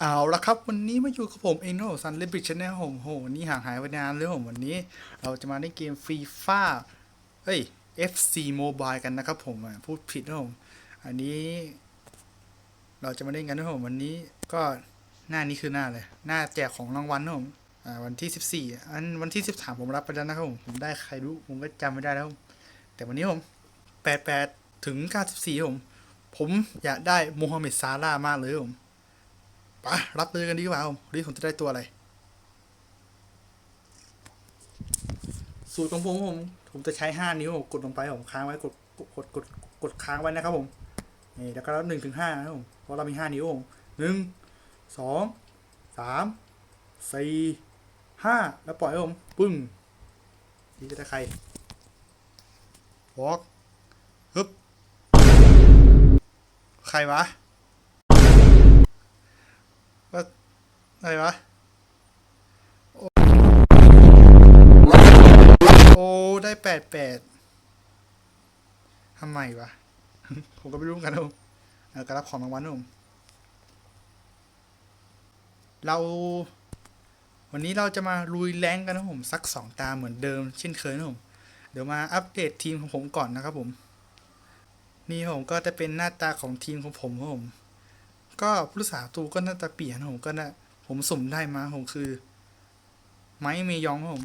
เอาละครับวันนี้มาอยู่กับผมเองนะซันเลบิชแนลผมโหนี่ห่างหายไปนานเลยผมวันนี้ เราจะมาเล่นเกมฟรีฟ้าเอ้ย FC Mobile กันนะครับผมพูดผิดนะผมอันนี้ เราจะมาเล่นกันนะผมวันนี้ก็หน้านี้คือหน้าเลย หน้าแจกของรางวัลนะผมวันที่ 14 อันวันที่ 13 ผมรับไปแล้วนะครับผมผมได้ใครรู้ผมก็จำไม่ได้แล้วแต่วันนี้ผม 88 ถึง 94ผมผมอยากได้โมฮัมเหม็ดซาร่ามากเลยผม ไปรับเลยกันดีกว่ารีผมจะได้ตัวอะไร สูตรของผมผม ผมจะใช้ห้านิ้วผมกดลงไปผมค้างไว้กดกดกดกดค้างไว้นะครับผมนี่แล้วก็หนึ่งถึงห้านะครับผมเพราะเรามีห้านิ้วผมหนึ่งสองสามสี่ห้าแล้วปล่อยครับผมปึ้งนี่จะได้ใครวอกฮึบใครวะ ว่าอะไรวะ โอ้ได้แปดแปดทำไมวะ ผมก็ไม่รู้เหมือนกันนะผมเออการรับของรางวัลนะผมเรา วันนี้เราจะมาลุยแรงกันนะผมสักสองตาเหมือนเดิมเช่นเคยนะผมเดี๋ยวมาอัปเดตทีมของผมก่อนนะครับผม นี่ผมก็จะเป็นหน้าตาของทีมของผมครับผม ก็ผู้รักษาตูก็น่าจะเปลี่ยนผมก็น่าผมสุ่มได้มาผมคือ ไม้เมยองผม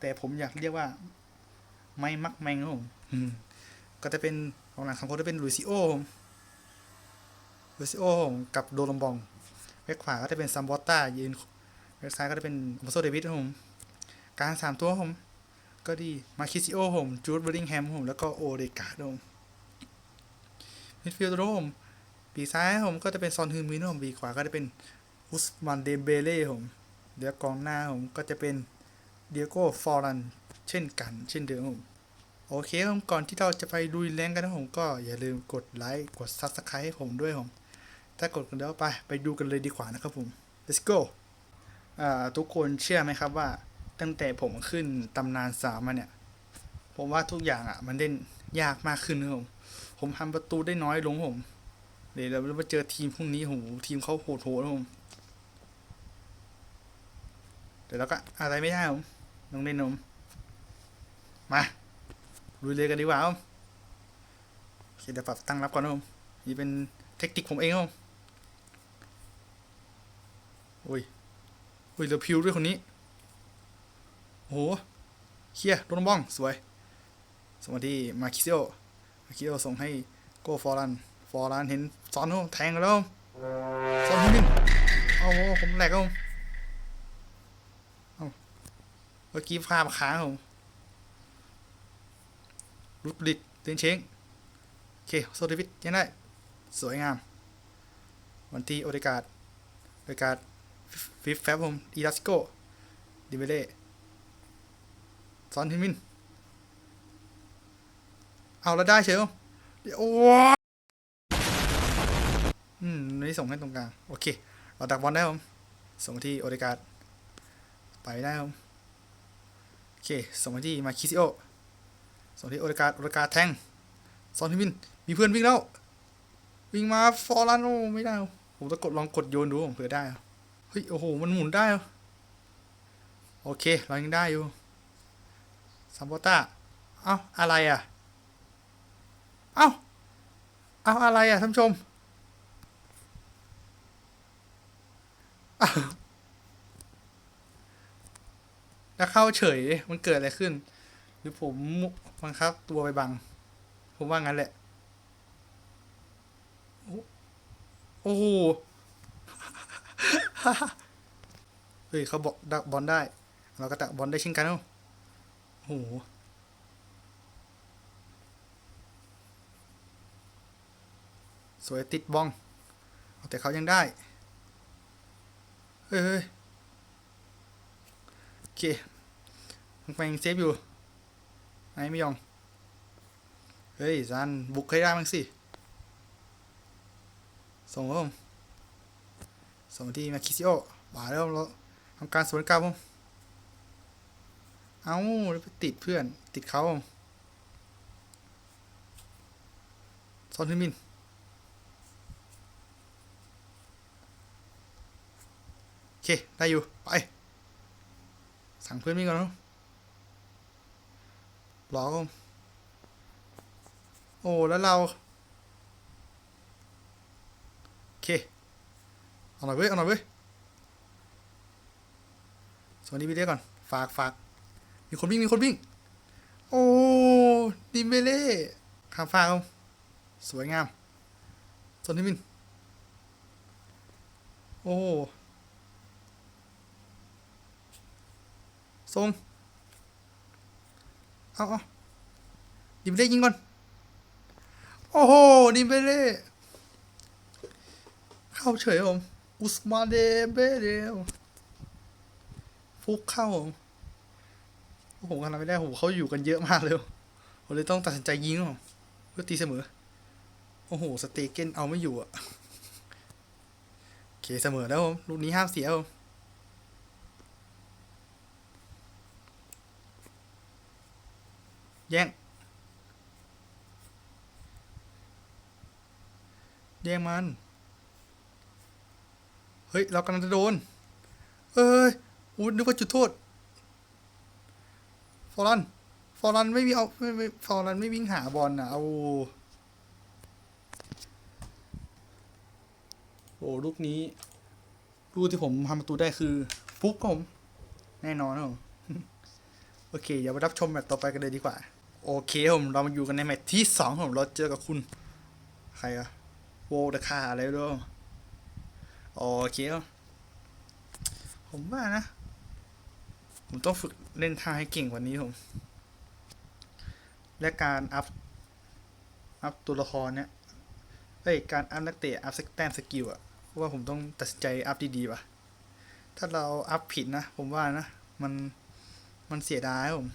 แต่ผมอยากเรียกว่า ไม้มักแมงผมก็จะเป็นของหลังของเขาจะเป็นลูซิโอผมลูซิโอผมกับโดลมบองแบ็คขวาก็จะเป็นซัมบอตตายืนแบ็คซ้ายก็จะเป็นมอโซเดวิดผมกางสามตัวผม ก็ดีมาคิซิโอผมจูดเบอริงแฮมผมแล้วก็โอเดกาผมมิดฟิลด์รับผม ปีซ้ายผมก็จะเป็นซอนฮึมินผมปีขวาก็จะเป็นอุสมันเดเบเล่ผมเดี๋ยวกองหน้าผมก็จะเป็นเดียโก้ฟอรันเช่นกัน เช่นเดิมผมโอเคผมก่อนที่เราจะไปลุยแรงกันนะผมก็อย่าลืมกดไลค์กด Subscribe ให้ผมด้วยผมถ้ากดกันแล้วไปไปดูกันเลยดีกว่านะครับผม let's go อ่าทุกคนเชื่อไหมครับว่า ตั้งแต่ผมขึ้นตำนานสามมาเนี่ย ผมว่าทุกอย่างอะ มันเล่นยากมากขึ้นนะผมผมทำประตูได้น้อยลงผม เดี๋ยวเรามาเจอทีมพรุ่งนี้โหทีมเขาโหดโหดนะผมเดี๋ยวเราก็อะไรไม่ได้ผมต้องเล่นนมมาลุยเลยกันดีกว่าผมโอเคเดี๋ยวปรับตั้งรับก่อนนะผมนี่เป็นเทคนิคผมเองครับผมโอ้ยโอ้ยเหลือพิวด้วยคนนี้โหเฮียโดนบ้อง สวยสวัสดีมาคิเซโอมาคิเซโอส่งให้โกฟอรัน ฟอร์ลานเห็นซอนผมแทงกันแล้วซ้อนขึ้นเอาโอ้ผมแหลกครับผมเอาเมื่อกี้ภาพค้างผมรุดบลิดเตนเชงโอเคโซเดวิดยังได้ สวยงาม วันที่โอเดกาดโอเดกาดฟิฟแฟบผมอีลาสโกดิเบเล่ซอนทิมิน เอาแล้วได้เชียวโอ้ นี่ส่งให้ตรงกลาง โอเค เราดักบอลได้ครับผม ส่งที่โอเดการ์ดไปได้ครับผม โอเค ส่งมาที่มาคิซิโอ ส่งที่โอเดการ์ดโอเดการ์ดแทงซอนทิมิน มีเพื่อนวิ่งแล้ว วิ่งมาฟอร์ลันโอ้ไม่ได้ครับผมจะกดลองกดโยนดูผมเผื่อได้ เฮ้ย โอ้โห มันหมุนได้ครับโอเค เรายังได้อยู่ซัมโบต้า เอ้า อะไรอะ เอ้า เอาอะไรอะท่านผู้ชม อ้าว แล้วเข้าเฉยมันเกิดอะไรขึ้น หรือผมบังคับตัวไปบัง ผมว่างั้นแหละ โอ้โหเฮ้ยเขาบอกดักบอลได้ เราก็ดักบอลได้เช่นกันเนาะโอ้โหสวยติดบ้อง แต่เขายังได้ เฮ้ยเฮ้ยโอเคมันไปยังเซฟอยู่ไอ้ไม่ยองเฮ้ยซันบุกให้ได้มั้งสิ ส่งครับผมส่งที่มาคิซิโอมาแล้วเราทำการสวนกลับผม เอาแล้วไปติดเพื่อน ติดเขาซอนฮึมิน เค ได้อยู่ ไป สั่งเพื่อนวิ่งก่อนนะรอก่อนโอ้ แล้วเรา โอเค เอาหน่อยเว้ย เอาหน่อยเว้ย สวัสดีพี่เล็กก่อน ฝากฝาก มีคนวิ่ง มีคนวิ่ง โอ้ดิเบเล่ข้ามฟ้ากเอาสวยงามส่วนที่มิน โอ้ ทรงเอาเอาดิมเบเล่ยิงก่อน โอ้โห ดิมเบเล่เข้าเฉยผม อุสมาเดเบเดลฟุกเข้าผมผมกำลังไม่ได้โหเขาอยู่กันเยอะมากเลยผมเลยต้องตัดสินใจยิงครับเพื่อตีเสมอ โอ้โห สเตเกนเอาไม่อยู่อะโอเค เสมอแล้วผมลูกนี้ห้ามเสียผม แย่ง แย่งมัน เฮ้ย เรากำลังจะโดน เอ้ยอู้นึกว่าจุดโทษ ฟอรัน ฟอรันไม่มีเอาไม่ไม่ฟอรันไม่วิ่งหาบอลนะเอาโอ้ลูกนี้ลูกที่ผมทำประตูได้คือ ฟุกครับผม แน่นอนครับผม โอเคอย่าไปรับชมแมตช์ต่อไปกันเลยดีกว่า โอเคครับผมเรามาอยู่กันในแมตช์ที่สองครับผมเราเจอกับคุณ ใครอะโวเดคาอะไรด้วยโอเคครับผมว่านะ ผมต้องฝึกเล่นท่าให้เก่งกว่านี้ผม และการอัพ อัพตัวละครเนี่ยเอ้ยการอัพนักเตะอัพสแตมสกิลอะว่าผมต้องตัดสินใจอัพดีๆว่ะ ถ้าเราอัพผิดนะ ผมว่านะ มันมันเสียดายผม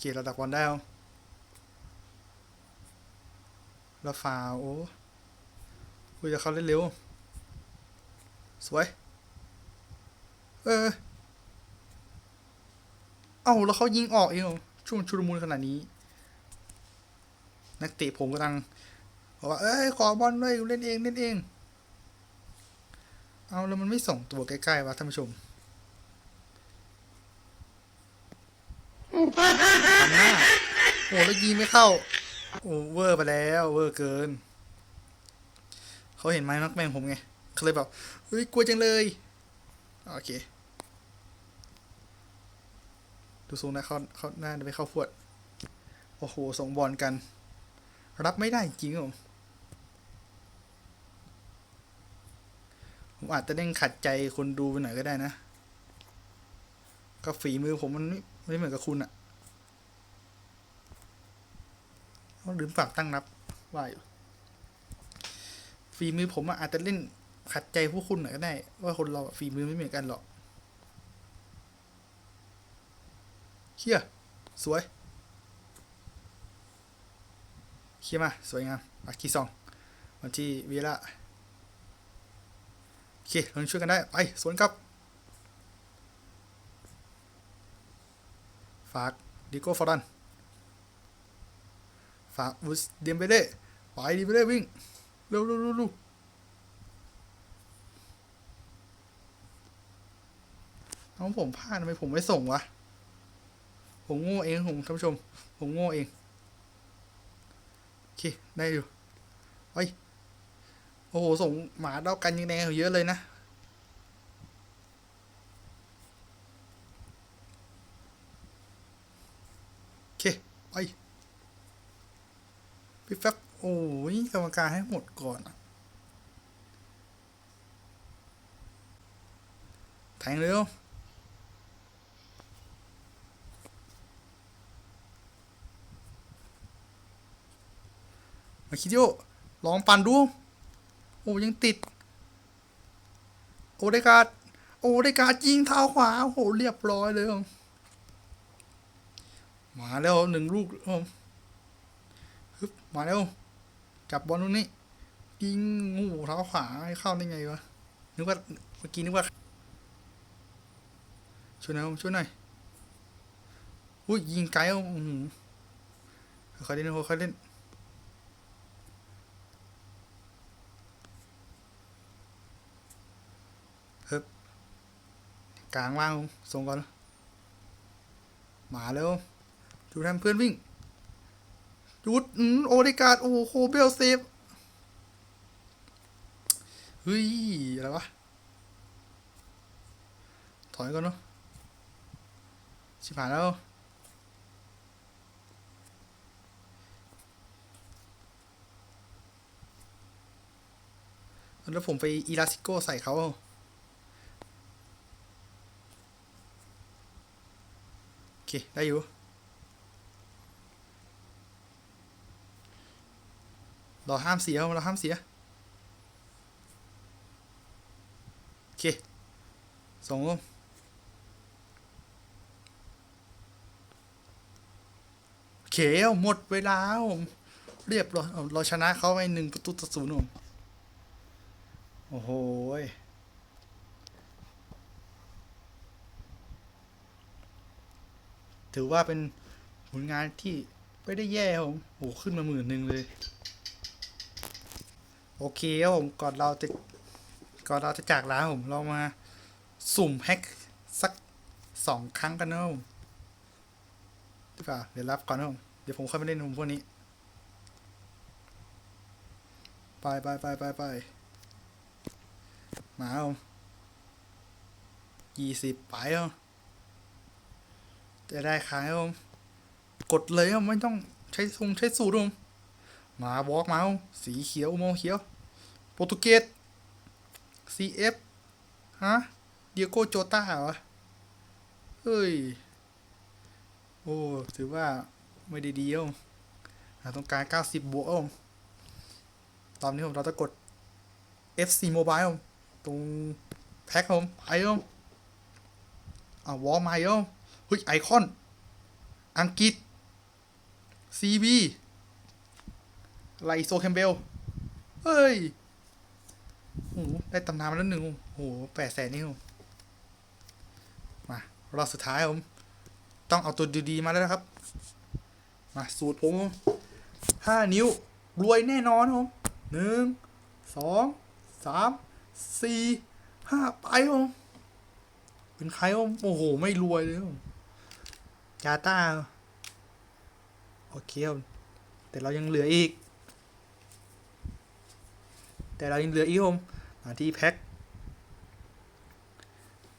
โอเคเราดักบอลได้ครับแล้วฟาวโอ้คุยจะเขาเล่นเร็วสวย เออ เอ้าแล้วเขายิงออกเองช่วงชุลมุนขนาดนี้ นักเตะผมกำลังบอกว่า เอ้ย ขอบอลด้วยเล่นเอง เล่นเอง เอาแล้วมันไม่ส่งตัวใกล้ๆวะท่านผู้ชมทำหน้า โอ้แล้วยิงไม่เข้า โอ้เวอร์ไปแล้วเวอร์เกิน เขาเห็นไม้นักแมงผมไงเขาเลยแบบเฮ้ยกลัวจังเลย โอเค ดูทรงนะเขาเขาน่าจะไปเข้าพวด โอ้โหส่งบอลกัน รับไม่ได้จริงผมผมอาจจะเด้งขัดใจคนดูไปหน่อยก็ได้นะ ก็ฝีมือผมมันไม่ไม่เหมือนกับคุณอะ เขาลืมปรับตั้งรับว่าอยู่ฝีมือผมอะอาจจะเล่นขัดใจพวกคุณหน่อยก็ได้ ว่าคนเราฝีมือไม่เหมือนกันหรอกเฮียสวยเฮียมา สวยงามอักคีซองวันที่วีละโอเคเราช่วยกันได้ ไป สวนกลับ ฝากดิโก้ฟอรัน ฝากอุสเดมเบเล่ไปดิเบเล่วิ่งเร็วเร็วเร็วเร็วเอาผมพลาดทำไมผมไม่ส่งวะ ผมโง่เองผมท่านผู้ชม ผมโง่เอง โอเค ได้อยู่ไปโอ้โห ส่งหมาเด้ากันยังแดงเยอะเลยนะโอเค ไป พี่แฟบโอ้ยกรรมการให้หมดก่อน แทงเร็ว มาคิดโยลองปั่นดู โอ้ยังติด โอได้การโอได้การยิงเท้าขวา โอ้โหเรียบร้อยเลยมาแล้วหนึ่งลูกครับผม ฮึบมาเร็วจับบอลตรงนี้ยิงงูเท้าขวาให้เข้าได้ไงวะนึกว่าเมื่อกี้นึกว่าช่วยหน่อยช่วยหน่อยอุ้ยยิงไกลอือหือเขาเล่นเขาเล่นฮึบกลางว่างส่งก่อนมาเร็วดูแทนเพื่อนวิ่ง จุดอืมโอเดการ์ดโอ้โหเบลเซฟเฮ้ย อะไรวะ ถอยก่อนเนาะชิบหายแล้วแล้วผมไปอีลาสิโกใส่เขาโอเค ได้อยู่ เราห้ามเสียเราห้ามเสีย โอเคส่งลงโอเคหมดเวลาผมเรียบร้อยเราชนะเขาไปหนึ่งประตูต่อศูนย์ผมโอ้โหถือว่าเป็นผลงานที่ไม่ได้แย่ผมโอ้ขึ้นมาหมื่นหนึ่งเลย โอเคครับผมก่อนเราจะก่อนเราจะจากลาผมเรามาสุ่มแฮกสักสองครั้งกันนะผมดีกว่าเดี๋ยวรับก่อนนะผมเดี๋ยวผมค่อยไปเล่นผมพวกนี้ ไปไปไปไปไปมาผมยี่สิบไปครับผมจะได้ขายผมกดเลยครับไม่ต้องใช้ทรงใช้สูตรผม มาวอล์กมาเอาสีเขียวอุโมงค์เขียว โปรตุเกส CF ฮะ เดียโกโจต้าเหรอ เฮ้ย โอ้ ถือว่าไม่ได้ดีอะอะต้องการ 90 บวกอะตอนนี้ผมเราจะกด FC Mobile อะตรงแพ็คผมไอ้อะอะวอลมาอะเฮ้ย ไอคอน อังกฤษ CB ไลโซแคมเบล เฮ้ยโอ้โหได้ตำนานมาแล้วหนึ่งโอ้โหแปดแสนนี่ผมมารอบสุดท้ายผม ต้องเอาตัวดีๆมาแล้วนะครับ มาสูตรผมห้านิ้ว รวยแน่นอนผมหนึ่งสองสามสี่ห้าไปผมเป็นใครผมโอ้โห ไม่รวยเลยผมจาต้า โอเคผมแต่เรายังเหลืออีก แต่เรายังเหลืออีกผมมาที่แพ็ค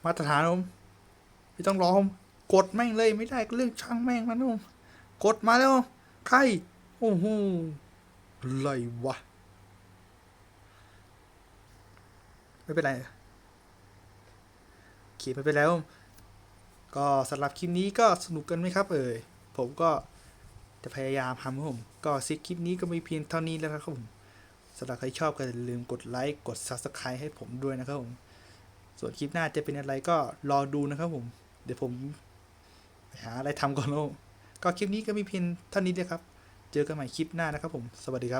มาตรฐานผมไม่ต้องรอผมกดแม่งเลยไม่ได้ก็เรื่องช่างแม่งมันผมกดมาแล้วใครโอ้โหอะไรวะไม่เป็นไรโอเคไม่เป็นไรผมก็สำหรับคลิปนี้ก็สนุกกันไหมครับ เอ่ยผมก็จะพยายามทำครับผม ก็ซิคลิปนี้ก็มีเพียงเท่านี้แล้วครับผม สำหรับใครชอบก็อย่าลืมกดไลค์กด Subscribe ให้ผมด้วยนะครับผม ส่วนคลิปหน้าจะเป็นอะไรก็รอดูนะครับผม เดี๋ยวผมไปหาอะไรทำก่อนแล้วก็คลิปนี้ก็มีเพียงเท่านี้เลยครับ เจอกันใหม่คลิปหน้านะครับผม สวัสดีครับ